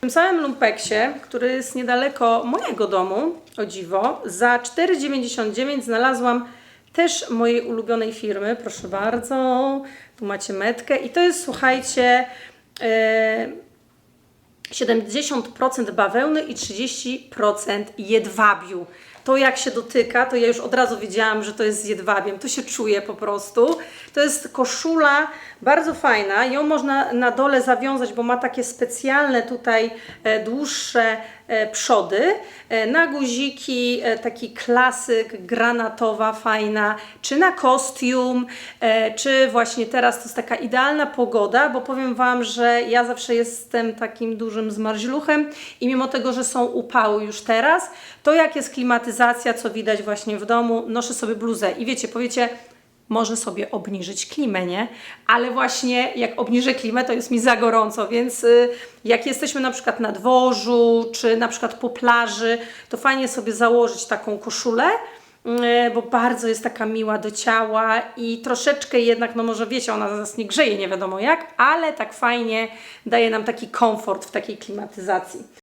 W tym samym lumpeksie, który jest niedaleko mojego domu, o dziwo, za 4,99 znalazłam też mojej ulubionej firmy. Proszę bardzo, tu macie metkę i to jest, słuchajcie, e, 70% bawełny i 30% jedwabiu. To jak się dotyka, to ja już od razu wiedziałam, że to jest z jedwabiem. To się czuje po prostu. To jest koszula bardzo fajna. Ją można na dole zawiązać, bo ma takie specjalne tutaj e, dłuższe e, przody. E, na guziki taki klasyk, granatowa, fajna, czy na kostium, czy właśnie teraz to jest taka idealna pogoda, bo powiem Wam, że ja zawsze jestem takim dużym zmarzluchem i mimo tego, że są upały już teraz, to jak jest klimatyzacja, co widać właśnie w domu, noszę sobie bluzę i wiecie, powiecie, może sobie obniżyć klimę, nie? Ale właśnie jak obniżę klimę, to jest mi za gorąco, więc y, jak jesteśmy na przykład na dworzu, czy na przykład po plaży, to fajnie sobie założyć taką koszulę, bo bardzo jest taka miła do ciała i troszeczkę jednak, no może wiecie, ona nas nie grzeje, nie wiadomo jak, ale tak fajnie daje nam taki komfort w takiej klimatyzacji.